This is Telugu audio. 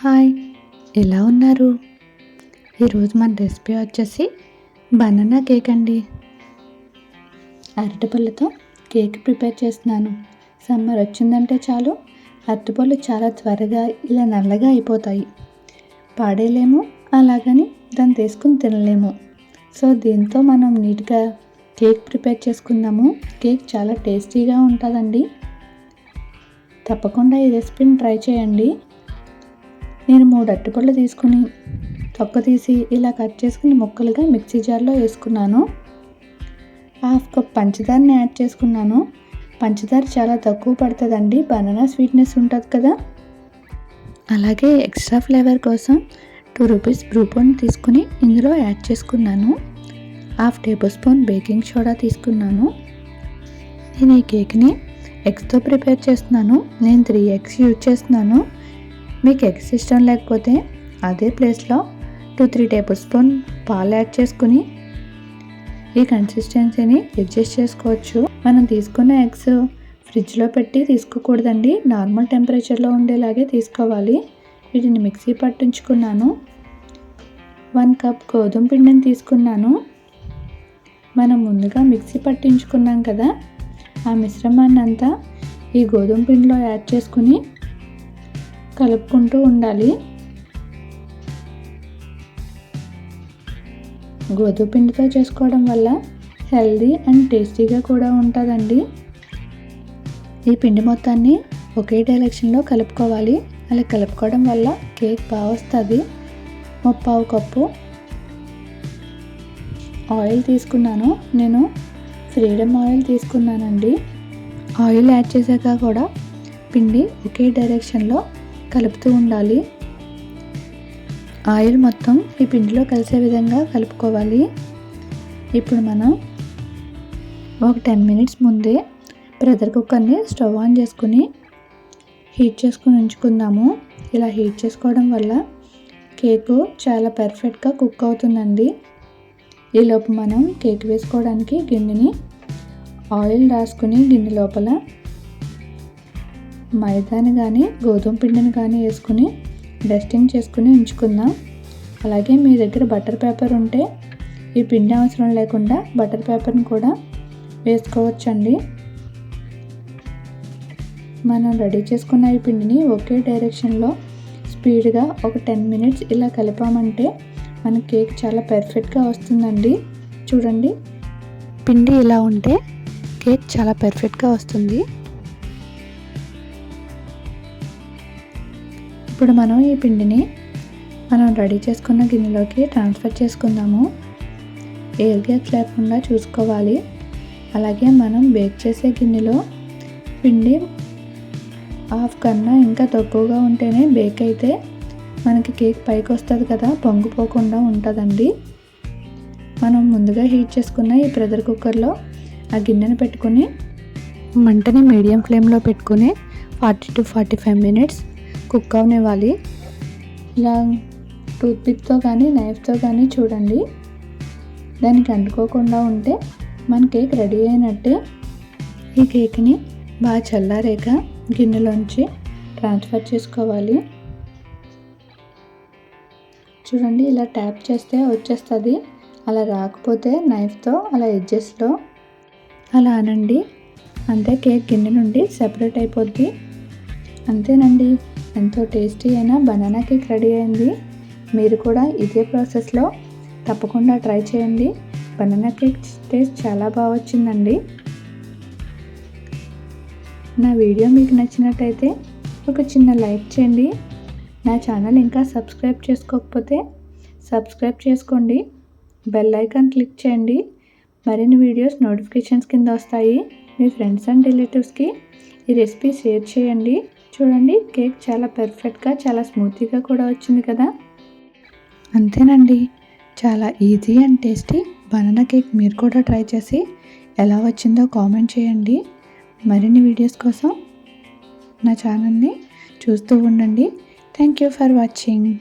హాయ్ ఎలా ఉన్నారు? ఈరోజు మన రెసిపీ వచ్చేసి బనానా కేక్ అండి. అరటిపళ్ళతో కేక్ ప్రిపేర్ చేస్తున్నాను. సమ్మర్ వచ్చిందంటే చాలు అరటిపళ్ళు చాలా త్వరగా ఇలా నల్లగా అయిపోతాయి. పాడేయలేము అలాగని దాన్ని తీసుకుని తినలేము. సో దీంతో మనం నీట్గా కేక్ ప్రిపేర్ చేసుకుందాము. కేక్ చాలా టేస్టీగా ఉంటుందండి. తప్పకుండా ఈ రెసిపీని ట్రై చేయండి. నేను మూడు అరటిపళ్ళు తీసుకుని తొక్క తీసి ఇలా కట్ చేసుకుని ముక్కలుగా మిక్సీ జార్లో వేసుకున్నాను. హాఫ్ కప్ పంచదారని యాడ్ చేసుకున్నాను. పంచదార చాలా తక్కువ పడుతుందండి. బనానా స్వీట్నెస్ ఉంటుంది కదా. అలాగే ఎక్స్ట్రా ఫ్లేవర్ కోసం టూ రూపీస్ బ్రూపోన్ తీసుకుని ఇందులో యాడ్ చేసుకున్నాను. Half tablespoon baking soda తీసుకున్నాను. నేను ఈ కేక్ని ఎగ్స్తో ప్రిపేర్ చేస్తున్నాను. నేను త్రీ ఎగ్స్ యూజ్ చేస్తున్నాను. మీకు ఎగ్స్ ఇష్టం లేకపోతే అదే ప్లేస్లో టూ త్రీ టేబుల్ స్పూన్ పాలు యాడ్ చేసుకుని ఈ కన్సిస్టెన్సీని అడ్జస్ట్ చేసుకోవచ్చు. మనం తీసుకున్న ఎగ్స్ ఫ్రిడ్జ్లో పెట్టి తీసుకోకూడదండి. నార్మల్ టెంపరేచర్లో ఉండేలాగే తీసుకోవాలి. వీటిని మిక్సీ పట్టించుకున్నాను. వన్ కప్ గోధుమ పిండిని తీసుకున్నాను. మనం ముందుగా మిక్సీ పట్టించుకున్నాం కదా ఆ మిశ్రమాన్ని అంతా ఈ గోధుమ పిండిలో యాడ్ చేసుకుని కలుపుకుంటూ ఉండాలి. గోధుమ పిండితో చేసుకోవడం వల్ల హెల్దీ అండ్ టేస్టీగా కూడా ఉంటుందండి. ఈ పిండి మొత్తాన్ని ఒకే డైరెక్షన్లో కలుపుకోవాలి. అలా కలుపుకోవడం వల్ల కేక్ బాగా వస్తుంది. ముప్పావు కప్పు ఆయిల్ తీసుకున్నాను. నేను ఫ్రీడమ్ ఆయిల్ తీసుకున్నానండి. ఆయిల్ యాడ్ చేశాక కూడా పిండి ఒకే డైరెక్షన్లో కలుపుతూ ఉండాలి. ఆయిల్ మొత్తం ఈ పిండిలో కలిసే విధంగా కలుపుకోవాలి. ఇప్పుడు మనం ఒక టెన్ మినిట్స్ ముందే ప్రెషర్ కుక్కర్ని స్టవ్ ఆన్ చేసుకుని హీట్ చేసుకుని ఉంచుకుందాము. ఇలా హీట్ చేసుకోవడం వల్ల కేకు చాలా పర్ఫెక్ట్గా కుక్ అవుతుందండి. ఈలోపు మనం కేక్ వేసుకోవడానికి గిన్నెని ఆయిల్ రాసుకుని గిన్నె లోపల మైదాని కానీ గోధుమ పిండిని కానీ వేసుకుని డస్టింగ్ చేసుకుని ఉంచుకుందాం. అలాగే మీ దగ్గర బటర్ పేపర్ ఉంటే ఈ పిండి అవసరం లేకుండా బటర్ పేపర్ని కూడా వేసుకోవచ్చండి. మనం రెడీ చేసుకున్న ఈ పిండిని ఒకే డైరెక్షన్లో స్పీడ్గా ఒక టెన్ మినిట్స్ ఇలా కలిపామంటే మన కేక్ చాలా పర్ఫెక్ట్గా వస్తుందండి. చూడండి. పిండి ఇలా ఉంటే కేక్ చాలా పర్ఫెక్ట్గా వస్తుంది. ఇప్పుడు మనం ఈ పిండిని మనం రెడీ చేసుకున్న గిన్నెలోకి ట్రాన్స్ఫర్ చేసుకుందాము. ఎయిర్ గ్యాప్ లేకుండా చూసుకోవాలి. అలాగే మనం బేక్ చేసే గిన్నెలో పిండి హాఫ్ కన్నా ఇంకా తక్కువగా ఉంటేనే బేక్ అయితే మనకి కేక్ పైకి వస్తుంది కదా పొంగిపోకుండా ఉంటుందండి. మనం ముందుగా హీట్ చేసుకున్న ఈ ప్రెషర్ కుక్కర్లో ఆ గిన్నెను పెట్టుకుని మంటని మీడియం ఫ్లేమ్లో పెట్టుకుని forty to forty five minutes cook అవనివ్వాలి. ఇలా టూత్పిక్తో కానీ నైఫ్తో కానీ చూడండి. దానికి అంటుకోకుండా ఉంటే మన కేక్ రెడీ అయినట్టే. ఈ కేక్ని బాగా చల్లారేక గిన్నెలోంచి ట్రాన్స్ఫర్ చేసుకోవాలి. చూడండి ఇలా ట్యాప్ చేస్తే వచ్చేస్తుంది. అలా రాకపోతే నైఫ్తో అలా ఎడ్జెస్లో అలా అనండి. అంతే కేక్ గిన్నె నుండి సెపరేట్ అయిపోద్ది. అంతేనండి. ఎంతో టేస్టీ అయిన బనానా కేక్ రెడీ అయింది. మీరు కూడా ఇదే ప్రాసెస్లో తప్పకుండా ట్రై చేయండి. బనానా కేక్ టేస్ట్ చాలా బాగా వచ్చిందండి. నా వీడియో మీకు నచ్చినట్టయితే ఒక చిన్న లైక్ చేయండి. నా ఛానల్ ఇంకా సబ్స్క్రైబ్ చేసుకోకపోతే సబ్స్క్రైబ్ చేసుకోండి. బెల్ ఐకాన్ క్లిక్ చేయండి. మరిన్ని వీడియోస్ నోటిఫికేషన్స్ కింద వస్తాయి. మీ ఫ్రెండ్స్ అండ్ రిలేటివ్స్కి ఈ రెసిపీ షేర్ చేయండి. చూడండి కేక్ చాలా పర్ఫెక్ట్గా చాలా స్మూతీగా కూడా వచ్చింది కదా? అంతేనండి. చాలా easy and tasty banana cake మీరు కూడా ట్రై చేసి ఎలా వచ్చిందో కామెంట్ చేయండి. మరిన్ని వీడియోస్ కోసం నా ఛానల్ని చూస్తూ ఉండండి. Thank you for watching.